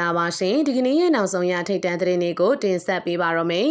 လာပါရှင်ဒီကနေ့ရဲ့နောက်ဆုံးရထိတ်တန့်သတင်းတွေကိုတင်ဆက်ပေးပါရမယ်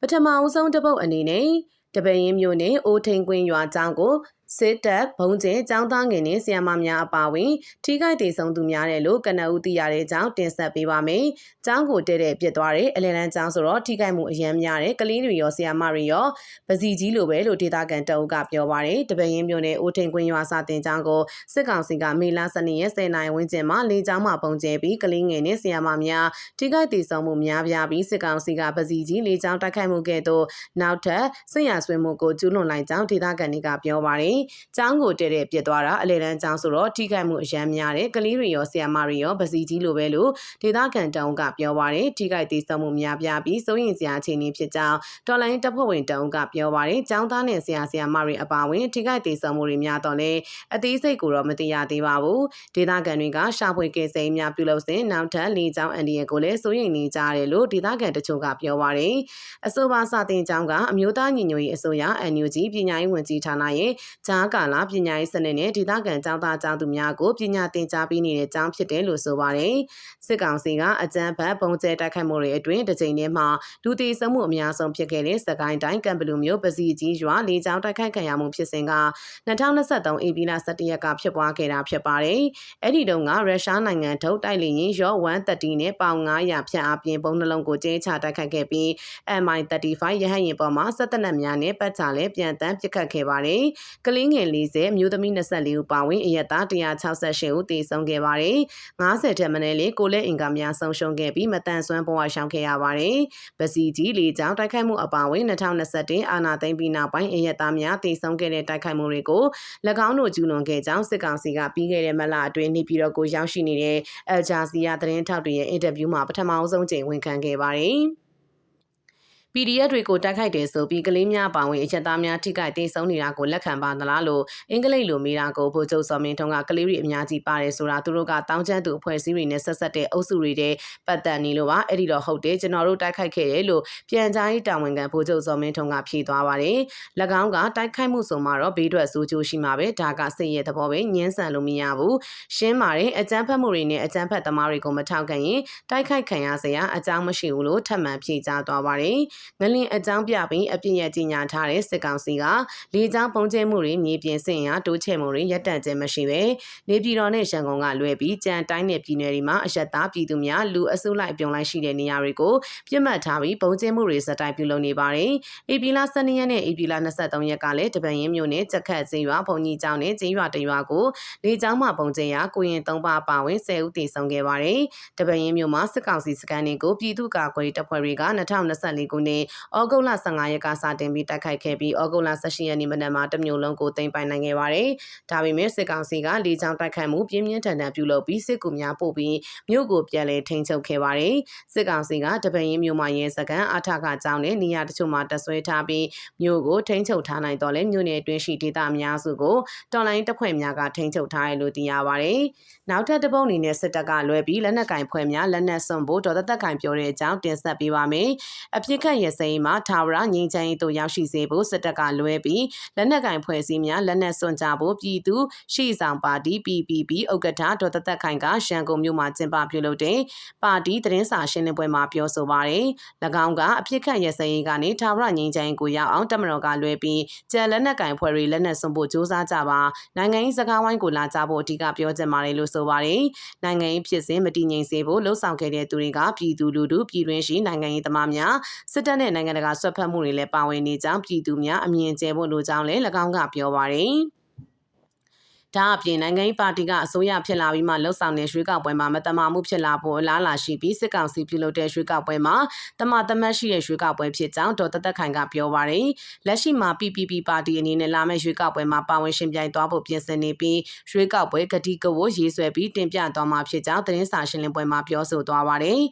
ပထမအဦးဆုံးတစ်ပုတ်အနေနဲ့တပင်းရင်မျိုးနဲ့အိုးထိန်ကွင်းရွာကျောင်းကို စစ်တပ်ဘုံကျဲចောင်းသားငယ်နဲ့ဆီယမများအပါအဝင်ထိခိုက်ဒေဆုံးသူများတယ်လို့ကနအူသိရတဲ့အကြောင်းတင်ဆက်ပေးပါမယ်။ကျောင်းကိုတဲတဲ့ပြစ်သွားတဲ့အလဲလန်းကျောင်းဆိုတော့ထိခိုက်မှုအများများတယ်ကလေးတွေရောဆီယမတွေရောပစီကြီးလိုပဲလို့ဒေတာကန်တအုပ်ကပြောပါရယ်တပင်းရင်မျိုးနဲ့အိုးထိန်ကွင်းရွာစာတင်ကျောင်းကိုစစ်ကောင်စီကမေလ12ရက်10နိုင်ဝန်းကျင်မှာလေကျောင်းမှာပုံကျဲပြီးကလေးငယ်နဲ့ဆီယမများထိခိုက်ဒေဆုံးမှုများပြားပြီးစစ်ကောင်စီကပစီကြီးလေကျောင်းတိုက်ခိုက်မှုကဲ့သို့နောက်ထပ်စစ်ရဆွေးမှုကိုကျူးလွန်လိုက်ကြောင်းဒေတာကန်တွေကပြောပါရယ်။ကျောင်းကိုတဲတဲ့ပြစ်သွားတာအလေလန်းကျောင်းဆိုတော့ထိခိုက်မှုအရန်များတယ်။ကလေးတွေရောဆရာမတွေရောပစီကြီးလိုပဲလို့ဒေသခံတောင်ကပြောပါရယ်။ထိခိုက်သေးဆုံးမှုများပြားပြီးစိုးရင်စရာအခြေအနေဖြစ်ကြောင်းတော်လိုင်းတပ်ဖွဲ့ဝင်တောင်ကပြောပါရယ်။ကျောင်းသားနဲ့ဆရာဆရာမတွေအပါအဝင်ထိခိုက်သေးဆုံးမှုတွေများတော့လဲအသေးစိတ်ကိုတော့မသိရသေးပါဘူး။ဒေသခံတွေကရှာဖွေကယ်ဆယ်များပြုလုပ်စဉ်နောက်ထပ်လေးကျောင်းအန်ဒီရဲ့ကိုလည်းစိုးရင်နေကြတယ်လို့ဒေသခံတချို့ကပြောပါရယ်။အဆိုပါစာတင်ကျောင်းကအမျိုးသားညီညွတ်ရေးအစိုးရ NUG ပညာရေးဝန်ကြီးဌာနရဲ့ဂျားကာလာပညာရေးစနစ်နဲ့ဒေသခံကျောင်းသားကျောင်းသူများကိုပညာသင်ကြားပေးနေတဲ့ကျောင်းဖြစ်တယ်လို့ဆိုပါတယ်။စစ်ကောင်စီကအကြမ်းဖက်ပုံကျဲတိုက်ခိုက်မှုတွေအတွင်းတစ်ချိန်တည်းမှာလူတည်ဆုံမှုအများဆုံးဖြစ်ခဲ့တဲ့စကိုင်းတိုင်းကံဘလူမျိုးပစီကြီးရွာလေးကျောင်းတိုက်ခိုက်ခံရမှုဖြစ်စဉ်က2023ဧပြီလ17ရက်ကဖြစ်ပွားခဲ့တာဖြစ်ပါတယ်။အဲ့ဒီတုန်းကရုရှားနိုင်ငံထုတ်တိုက်လေရင်ရော့130နဲ့ပေါင်900ဖြတ်အပြင်ပုံနှလုံးကိုကျင်းချတိုက်ခိုက်ခဲ့ပြီး MI35 ရဟတ်ယာဉ်ပေါ်မှာစက်တနက်များနဲ့ပတ်ချလဲပြန်တန်းပစ်ခတ်ခဲ့ပါတယ်။ကလင်းငယ်40မျိုးသမီး24ဦးပါဝင်အရက်သား168ဦးတည်ဆုံခဲ့ပါတယ်။90ထက်မနည်းလေးကိုလက်အင်ကာများဆုံးရှုံးခဲ့ပြီးမတန်ဆွမ်းဘဝရှောင်ခဲ့ရပါတယ်။ပစီကြီးလေကြောင်းတိုက်ခိုက်မှုအပါအဝင်2021အာနာသိမ့်ပြီးနောက်ပိုင်းအရက်သားများတည်ဆုံခဲ့တဲ့တိုက်ခိုက်မှုတွေကို၎င်းတို့ကျူးလွန်ခဲ့ကြောင်းစစ်ကောင်စီကပြီးခဲ့တဲ့မလအတွင်းနေပြည်တော်ကိုရောက်ရှိနေတဲ့အယ်ဂျာစီယာသတင်းထောက်တွေရဲ့အင်တာဗျူးမှာပထမအဆုံးချိန်ဝန်ခံခဲ့ပါတယ်။ PDF တွေကိုတိုက်ခိုက်တယ်ဆိုပြီးကလေးများပါဝင်အချက်သားများထိခိုက်ဒေဆုံးနေတာကိုလက်ခံပါသလားလို့အင်္ဂလိပ်လိုမေးတာကိုဗိုလ်ချုပ်စော်မင်းထွန်းကကလေးတွေအများကြီးပါတယ်ဆိုတာသူတို့ကတောင်းချမ်းသူအဖွဲ့အစည်းတွေနဲ့ဆက်ဆက်တဲ့အုပ်စုတွေတဲ့ပတ်သက်နေလို့ပါအဲ့ဒီတော့ဟုတ်တယ်ကျွန်တော်တို့တိုက်ခိုက်ခဲ့တယ်လို့ပြန်ကြားရေးတာဝန်ခံဗိုလ်ချုပ်စော်မင်းထွန်းကဖြေသွားပါတယ်၎င်းကတိုက်ခိုက်မှုဆိုမှတော့ဘေးထွက်ဆိုးကျိုးရှိမှာပဲဒါကစိတ်ရဲ့သဘောပဲညှင်းဆန်လို့မရဘူးရှင်းပါတယ်အကြမ်းဖက်မှုတွေနဲ့အကြမ်းဖက်သမားတွေကိုမထောက်ခံရင်တိုက်ခိုက်ခံရစရာအကြောင်းမရှိဘူးလို့ထပ်မံဖြေကြားသွားပါတယ်ငလင်အကြောင်းပြပြီးအပြစ်ရကြီးညာထားတဲ့စစ်ကောင်စီကလေကြောင်းပုံကျဲမှုတွေမြေပြင်စင်ရာတိုးချဲ့မှုတွေရပ်တန့်ခြင်းမရှိပဲနေပြည်တော်နဲ့ရန်ကုန်ကလွဲပြီးကြံတိုင်းနယ်ပြည်နယ်တွေမှာအယက်သားပြည်သူများလူအစုလိုက်ပြုံလိုက်ရှိတဲ့နေရာတွေကိုပြစ်မှတ်ထားပြီးပုံကျဲမှုတွေစတိုင်ပြုလုပ်နေပါတယ်။ဧပြီလ12ရက်နဲ့ဧပြီလ23ရက်ကလည်းတပန်ရင်မြို့နယ်ကြက်ခတ်စင်ရွာဘုံကြီးကျောင်းနဲ့ကျင်းရွာတရွာကိုလေကြောင်းမှပုံကျဲရာကိုရင်၃ပါးပါဝင်10ဦးတည်ဆုံခဲ့ပါတယ်။တပန်ရင်မြို့မှာစစ်ကောင်စီစကန်တွေကိုပြည်သူ့ကာကွယ်တပ်ဖွဲ့တွေက2024ခုနှစ်ဩဂုတ်လ15ရက်ကစတင်ပြီးတိုက်ခိုက်ခဲ့ပြီးဩဂုတ်လ18ရက်နေ့မနက်မှာတမျိုးလုံးကိုသိမ်းပိုင်နိုင်ခဲ့ပါတယ်။ဒါပေမဲ့စစ်ကောင်စီကလေကြောင်းတိုက်ခိုက်မှုပြင်းပြင်းထန်ထန်ပြုလုပ်ပြီးစစ်ကူများပို့ပြီးမြို့ကိုပြန်လည်ထိန်းချုပ်ခဲ့ပါတယ်။စစ်ကောင်စီကတပင်ရင်မြို့မှာရဲစခန်းအထကကျောင်းနဲ့နေရာတချို့မှာတဆွဲထားပြီးမြို့ကိုထိန်းချုပ်ထားနိုင်တော့လဲမြို့နယ်အတွင်းရှိဒေသအများစုကိုတော်လိုင်းတပ်ဖွဲ့များကထိန်းချုပ်ထားတယ်လို့သိရပါတယ်။နောက်ထပ်တစ်ပုံအနေနဲ့စစ်တပ်ကလွဲပြီးလက်နက်ကင်ဖွဲ့များလက်နက်စွန့်ဖို့ဒေါ်သက်သက်ကင်ပြောတဲ့အကြောင်းတင်ဆက်ပေးပါမယ်။အပြစ်ခတ်ရစဲမှာထာဝရငြိမ်းချမ်းရေးသို့ရောက်ရှိစေဖို့စစ်တပ်ကလွဲပြီးလက်နက်ကင်ဖွဲ့စည်းများလက်နက်စွန့်ကြဖို့ပြည်သူရှေ့ဆောင်ပါတီ PPP ဥက္ကဋ္ဌဒေါ်သက်သက်ခိုင်ကရန်ကုန်မြို့မှာကျင်းပပြုလုပ်တဲ့ပါတီသတင်းစာရှင်းလင်းပွဲမှာပြောဆိုပါတယ်။၎င်းကအပြစ်ခတ်ရစရေးကနေထာဝရငြိမ်းချမ်းရေးကိုရောက်အောင်တမတော်ကလွဲပြီးကျန်လက်နက်ကင်ဖွဲ့တွေလက်နက်စွန့်ဖို့စ조사ကြပါနိုင်ငံရေးစကားဝိုင်းကိုလာကြဖို့အဓိကပြောချင်ပါတယ်လို့ဆိုပါတယ်။နိုင်ငံရေးဖြစ်စဉ်မတည်ငြိမ်စေဖို့လှုံ့ဆော်ခဲ့တဲ့သူတွေကပြည်သူလူထုပြည်တွင်းရှိနိုင်ငံရေးသမားများစစ်တပ်နဲ့နိုင်ငံတကာဆွတ်ဖက်မှုတွေလည်းပါဝင်နေကြောင်းပြည်သူများအမြင်ကျဲဖို့လိုကြောင်းလည်း၎င်းကပြောပါရယ်။ ဒါအပြင်နိုင်ငံရေးပါတီကအစိုးရဖြစ်လာပြီးမှလှုပ်ဆောင်တဲ့ရွေးကောက်ပွဲမှာမတမာမှုဖြစ်လာဖို့အလားအလာရှိပြီးစစ်ကောင်စီပြုလုပ်တဲ့ရွေးကောက်ပွဲမှာတမသမတ်ရှိတဲ့ရွေးကောက်ပွဲဖြစ်ကြောင်းဒေါ်တသက်ခိုင်ကပြောပါရယ်လက်ရှိမှာ PPP ပါတီအနေနဲ့လာမယ့်ရွေးကောက်ပွဲမှာပါဝင်ရှင်ပြိုင်သွားဖို့ပြင်ဆင်နေပြီးရွေးကောက်ပွဲကတိကဝတ်ရေးဆွဲပြီးတင်ပြသွားမှာဖြစ်ကြောင်းသတင်းစာရှင်းလင်းပွဲမှာပြောဆိုသွားပါရယ်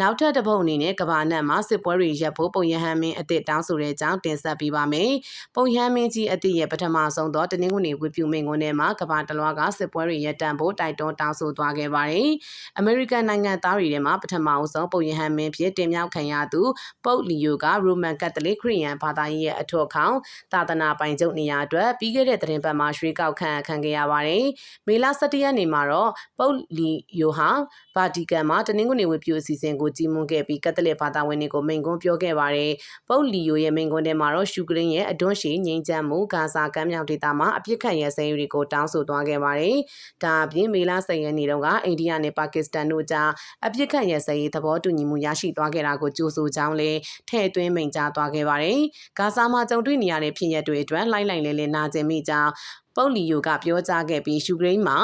နောက်ထပ်တစ်ပုတ်အနေနဲ့ကဘာနတ်မှာစစ်ပွဲတွေရပ်ဖို့ပုံရဟန်းမင်းအစ်စ်တောင်းဆိုတဲ့အကြောင်းတင်ဆက်ပေးပါမယ်ပုံရဟန်းမင်းကြီးအစ်စ်ရဲ့ပထမဆုံးသောတနင်္ဂနွေဝေပြုမိန့်ခွန်းထဲမှာကဘာတလွားကစစ်ပွဲတွေရပ်တန့်ဖို့တိုက်တွန်းတောင်းဆိုသွားခဲ့ပါတယ်။အမေရိကန်နိုင်ငံသားတွေထဲမှာပထမအဆုံးပုပ်ယဟန်မင်းဖြစ်တင်မြှောက်ခံရသူပုပ်လီယိုကရိုမန်ကက်သလစ်ခရစ်ယာန်ဘာသာရေးရဲ့အထွတ်ခေါင်းသာသနာပိုင်ချုပ်နေရာအတွက်ပြီးခဲ့တဲ့သတင်းပတ်မှာရွှေကောက်ခံခံခဲ့ရပါတယ်။မေလ17ရက်နေ့မှာတော့ပုပ်လီယိုဟာဗာတီကန်မှာတနင်္ဂနွေဝတ်ပြုအစီအစဉ်ကိုကြီးမွန်းခဲ့ပြီးကက်သလစ်ဘာသာဝင်တွေကိုမိန့်ခွန်းပြောခဲ့ပါတယ်။ပုပ်လီယိုရဲ့မိန့်ခွန်းထဲမှာတော့ရှူကရင်းရဲ့အတွန်းရှိငြိမ်းချမ်းမှုဂါဇာကမ်းမြောင်ဒေသမှာအပြစ်ခတ်ရဲစဲရေးတွေကိုတောင်းဆိုသွားခဲ့ပါတယ်။ဒါအပြင်မေလ10ရက်နေ့တုန်းကအိန္ဒိယနဲ့ပါကစ္စတန်တို့ကြားအပြစ်ခတ်ရဲစဲရေးသဘောတူညီမှုရရှိသွားခဲ့တာကိုကြိုဆိုကြောင်းလည်းထည့်သွင်းမိန့်ကြားသွားခဲ့ပါတယ်။ဂါဇာမှာကြုံတွေ့နေရတဲ့ဖြစ်ရပ်တွေအတွက်လှိုက်လိုက်လဲလဲနာကျင်မိကြောင်းပုပ်လီယိုကပြောကြားခဲ့ပြီးယူကရိန်းမှာ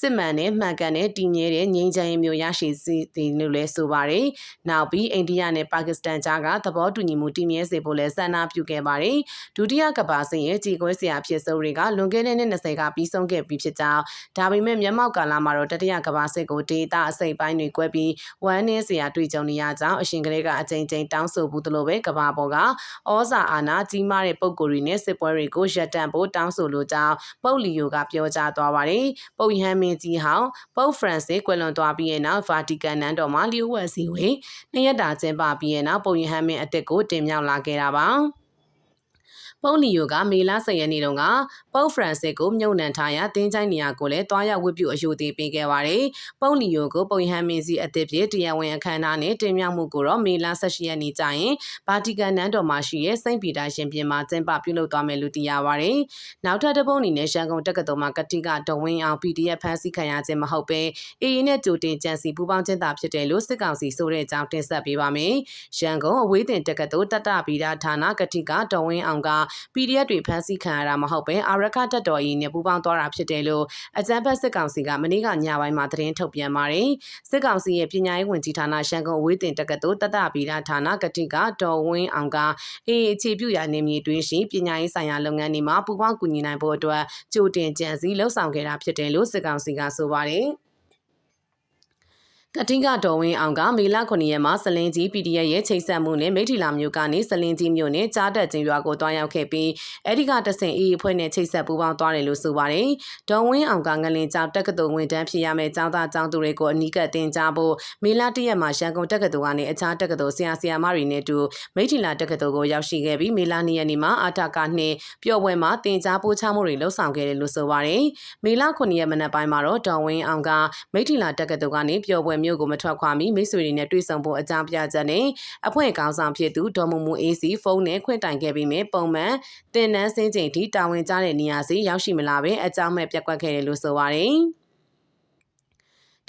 စစ်မှန်တဲ့မှန်ကန်တဲ့တည်ငြဲတဲ့ငြိမ်းချမ်းရေးမျိုးရရှိစေတယ်လို့လည်းဆိုပါတယ်။နောက်ပြီးအိန္ဒိယနဲ့ပါကစ္စတန်ကြားကသဘောတူညီမှုတည်မြဲစေဖို့လည်းဆန္ဒပြုခဲ့ပါတယ်။ဒုတိယကမ္ဘာစစ်ရဲ့ကြီးကွဲစရာဖြစ်စိုးတွေကလွန်ခဲ့တဲ့နှစ်20ကပြီးဆုံးခဲ့ပြီးဖြစ်ကြောင်းဒါပေမဲ့မြန်မာကာလမှာတော့တတိယကမ္ဘာစစ်ကိုဒေတာအစိပ်ပိုင်းတွေကွဲပြီးဝမ်းနည်းစရာတွေ့ကြုံနေရကြောင်းအရှင်ကလေးကအကြိမ်ကြိမ်တောင်းဆိုဘူးသလိုပဲကမ္ဘာပေါ်ကဩဇာအာဏာကြီးမားတဲ့ပုံကိုယ်တွေနဲ့စစ်ပွဲတွေကိုရပ်တန့်ဖို့တောင်းဆိုလိုကြောင်းပုပ်လီယိုကပြောကြားသွားပါတယ်။ပုပ်ယဟန်မင်းကြီးဟောင်းပုပ်ဖရန်စစ်ကွယ်လွန်သွားပြီးတဲ့နောက်ဗာတီကန်နန်းတော်မှာလျှို့ဝှက်စည်းဝေးနှစ်ရက်တာကျင်းပပြီးတဲ့နောက်ပုပ်ယဟန်မင်းအစ်စ်ကိုတင်မြှောက်လာခဲ့တာပါ။ ပုပ်လီယိုကမေလ10ရက်နေ့တုန်းကပုပ်ဖရန်စစ်ကိုမြုပ်နှံထားရာတင်းချိုင်းနေရာကိုလည်းတွားရောက်ဝတ်ပြုအယူသေးပေးခဲ့ပါတယ်။ပုပ်လီယိုကိုပုပ်ယဟန်မင်းစီအသစ်ဖြစ်တရားဝင်အခမ်းအနားနဲ့တင်မြှောက်မှုကိုတော့မေလ18ရက်နေ့ကျရင်ဗာတီကန်နန်းတော်မှာရှိတဲ့စိန့်ပီတာရှင်ပြင်မှာကျင်းပပြုလုပ်သွားမယ်လို့သိရပါတယ်။နောက်ထပ်တစ်ပုဒ်အနေနဲ့ရှန်ကုန်တက္ကသိုလ်မှာကတိကဒဝင်းအောင် PDF ဖန်ဆီးခံရခြင်းမဟုတ်ပဲအေးရင်နဲ့ကြိုတင်ကြံစီပူးပေါင်းခြင်းသာဖြစ်တယ်လို့စစ်ကောင်စီဆိုတဲ့အကြောင်းတင်ဆက်ပေးပါမယ်။ရန်ကုန်အဝေးတင်တက္ကသိုလ်တတဗီဒဌာနကတိကဒဝင်းအောင်က PDF တွေဖမ်းဆီးခံရတာမဟုတ်ပဲအာရခတက်တော်ကြီးနဲ့ပူးပေါင်းသွားတာဖြစ်တယ်လို့အကြံဖက်စစ်ကောင်စီကမနေ့ကညပိုင်းမှာသတင်းထုတ်ပြန်ပါတယ်။စစ်ကောင်စီရဲ့ပညာရေးဝန်ကြီးဌာနရှန်ကုန်ဝေးတင်တက္ကသိုလ်တတဗီဒဌာနကတိကဒေါ်ဝင်းအောင်ကအေးအခြေပြုရာနေမြေတွင်းရှိပညာရေးဆိုင်ရာလုပ်ငန်းတွေမှာပူးပေါင်းကူညီနိုင်ဖို့အတွက်ကြိုတင်ကြံစည်လှုပ်ဆောင်ခဲ့တာဖြစ်တယ်လို့စစ်ကောင်စီကဆိုပါတယ်။ ကတိကတော်ဝင်းအောင်ကမေလ9ရက်မှာစလင်ကြီး PDF ရဲ့ချိတ်ဆက်မှုနဲ့မိထီလာမျိုးကနေစလင်ကြီးမျိုးနဲ့ကြားတက်ချင်းရွာကိုတွားရောက်ခဲ့ပြီးအဲဒီကတဆင်အေးအဖွဲ့နဲ့ချိတ်ဆက်ပူးပေါင်းသွားတယ်လို့ဆိုပါတယ်။ဒေါ်ဝင်းအောင်ကငလင်ကျောင်းတက္ကသိုလ်ဝင်တန်းဖြစ်ရမယ့်ကျောင်းသားကျောင်းသူတွေကိုအနီးကပ်တင်ကြားဖို့မေလ1ရက်မှာရန်ကုန်တက္ကသိုလ်ကနေအခြားတက္ကသိုလ်ဆရာဆရာမတွေနဲ့တူမိထီလာတက္ကသိုလ်ကိုရောက်ရှိခဲ့ပြီးမေလ2ရက်နေ့မှာအာတာကနှင့်ပျော်ပွဲမှာတင်ကြားပို့ချမှုတွေလှုပ်ဆောင်ခဲ့တယ်လို့ဆိုပါတယ်။မေလ9ရက်မနက်ပိုင်းမှာတော့ဒေါ်ဝင်းအောင်ကမိထီလာတက္ကသိုလ်ကနေပျော်ပွဲမျိုးကိုမထွက်ခွာမီမိတ်ဆွေတွေနဲ့တွေ့ဆုံဖို့အကြောင်းပြချက်နဲ့အဖွဲ့ကောင်းဆောင်ဖြစ်သူဒေါ်မမူအေးစီဖုန်းနဲ့ခွင့်တိုင်ခဲ့ပြီးမြဲပုံမှန်တင်နန်းစင်းချိန်ထိတာဝန်ကျတဲ့နေရာစီရောက်ရှိမလာပဲအကြောင်းမဲ့ပြက်ကွက်ခဲ့တယ်လို့ဆိုပါတယ်။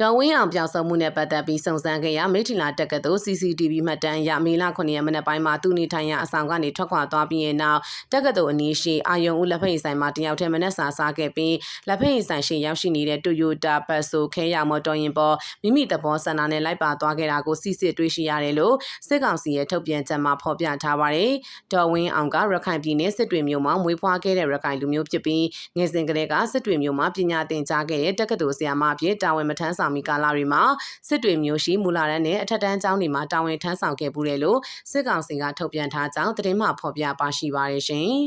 ဒေါ်ဝင်းအောင်ပြောက်ဆုံးမှုနဲ့ပတ်သက်ပြီးစုံစမ်းခဲ့ရမိထီလာတက္ကသိုလ် CCTV မှတ်တမ်းအရမေလ9ရက်မနက်ပိုင်းမှာသူနေထိုင်ရာအဆောင်ကနေထွက်ခွာသွားပြီးတဲ့နောက်တက္ကသိုလ်အနီးရှိအာယုံဦးလက်ဖက်ရည်ဆိုင်မှာတယောက်တည်းမနက်စာစားခဲ့ပြီးလက်ဖက်ရည်ဆိုင်ရှိရောက်ရှိနေတဲ့ Toyota Passo ခဲရမော်တော်ယာဉ်ပေါ်မိမိသဘောဆန္ဒနဲ့လိုက်ပါသွားခဲ့တာကိုစစ်စစ်တွေ့ရှိရတယ်လို့စစ်ကောင်စီရဲ့ထုတ်ပြန်ချက်မှာဖော်ပြထားပါတယ်။ဒေါ်ဝင်းအောင်ကရခိုင်ပြည်နယ်စစ်တွေမြို့မှာမွေးဖွားခဲ့တဲ့ရခိုင်လူမျိုးဖြစ်ပြီးငယ်စဉ်ကတည်းကစစ်တွေမြို့မှာပညာသင်ကြားခဲ့တဲ့တက္ကသိုလ်ဆရာမအဖြစ်တာဝန်မထမ်းဆောင်မီကာလတွေမှာစစ်တွေမျိုးရှိမူလာတန်းနဲ့အထက်တန်းကျောင်းတွေမှာတာဝန်ထမ်းဆောင်ခဲ့ပူးတယ်လို့စစ်ကောင်စီကထုတ်ပြန်ထားကြောင်းသတင်းမှဖော်ပြပါရှိပါရရှင်။